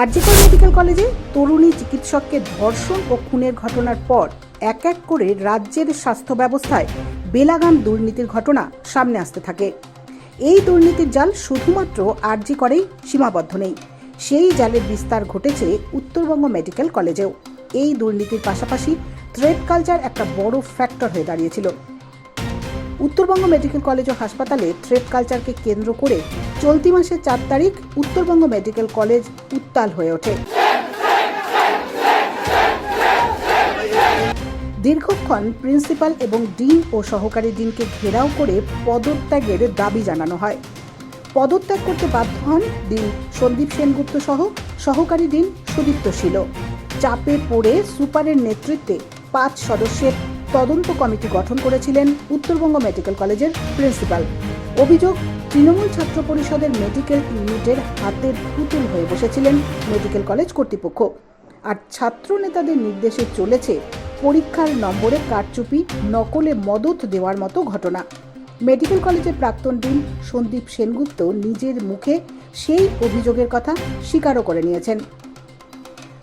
RG Kar medical কলেজে তরুণী চিকিৎসককে ধর্ষণ ও খুনের ঘটনার পর এক এক করে রাজ্যের স্বাস্থ্য ব্যবস্থায় বেলাগাম দুর্নীতির ঘটনা সামনে আসতে থাকে। এই দুর্নীতির জাল শুধুমাত্র আরজি করেই সীমাবদ্ধ নেই। সেই জালের বিস্তার ঘটেছে উত্তরবঙ্গ মেডিকেল কলেজেও। এই দুর্নীতির পাশাপাশি থ্রেড কালচার একটা বড় ফ্যাক্টর হয়ে দাঁড়িয়েছিল। উত্তরবঙ্গ মেডিকেল কলেজ ও হাসপাতালে থ্রেড কালচারকে কেন্দ্র করে চলতি মাসের চার তারিখ উত্তরবঙ্গ মেডিকেল কলেজ উত্তাল হয়ে ওঠে। দীর্ঘক্ষণ প্রিন্সিপাল এবং ডিন ও সহকারী ডিনকে ঘেরাও করে পদত্যাগের দাবি জানানো হয়। পদত্যাগ করতে বাধ্য হন ডিন সন্দীপ সেনগুপ্ত সহ সহকারী ডিন সুদীপ্ত শীল। চাপে পড়ে সুপারের নেতৃত্বে পাঁচ সদস্যের তদন্ত কমিটি গঠন করেছিলেন উত্তরবঙ্গ মেডিকেল কলেজের প্রিন্সিপাল। অভিযোগ, তৃণমূল ছাত্র পরিষদের মেডিকেল ইউনিটের হাতের পুতুল হয়ে বসেছিলেন মেডিকেল কলেজ কর্তৃপক্ষ। আর ছাত্র নেতাদের নির্দেশে চলেছে পরীক্ষার নম্বরে কারচুপি, নকলে মদত দেওয়ার মতো ঘটনা। মেডিকেল কলেজের প্রাক্তন ডিন সন্দীপ সেনগুপ্ত নিজের মুখে সেই অভিযোগের কথা স্বীকারও করে নিয়েছেন।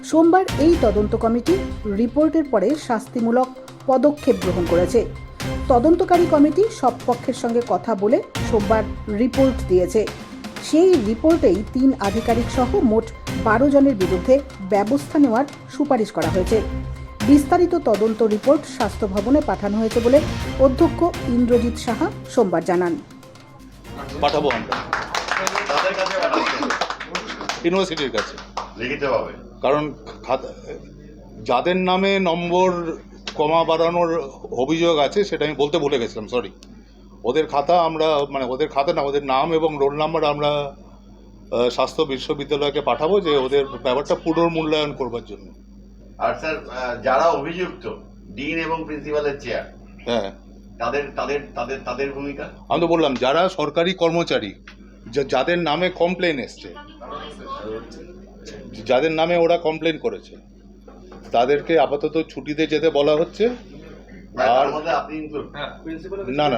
সোমবার এই তদন্ত কমিটি রিপোর্টের পরে শাস্তিমূলক পদক্ষেপ গ্রহণ করেছে। তদন্তকারী কমিটি সব পক্ষের সঙ্গে কথা বলে সোমবার রিপোর্ট দিয়েছে। সেই রিপোর্টেই তিন আধিকারিক সহ মোট বারো জনের বিরুদ্ধে ব্যবস্থা নেওয়ার সুপারিশ করা হয়েছে। বিস্তারিত তদন্ত রিপোর্ট স্বাস্থ্য ভবনে পাঠানো হয়েছে বলে অধ্যক্ষ ইন্দ্রজিৎ সাহা সোমবার জানান। পাঠাবো আমরা। কাছে। ইউনিভার্সিটির কাছে কারণ যাদের নামে নম্বর কমা বাড়ানোর অভিযোগ আছে সেটা আমি বলতে ভুলে গেছিলাম সরি ওদের খাতা আমরা মানে ওদের খাতা না ওদের নাম এবং রোল নাম্বার আমরা স্বাস্থ্য বিশ্ববিদ্যালয়কে পাঠাবো যে ওদের ব্যাপারটা পুনর্মূল্যায়ন করবার জন্য। আর স্যার যারা অভিযুক্ত ডিন এবং প্রিন্সিপালের চেয়ার হ্যাঁ। তাদের তাদের তাদের তাদের ভূমিকা? আমি তো বললাম যারা সরকারি কর্মচারী যাদের নামে কমপ্লেন এসছে যাদের নামে ওরা কমপ্লেন করেছে তাদেরকে আপাতত ছুটিতে যেতে বলা হচ্ছে না, আর- না না না।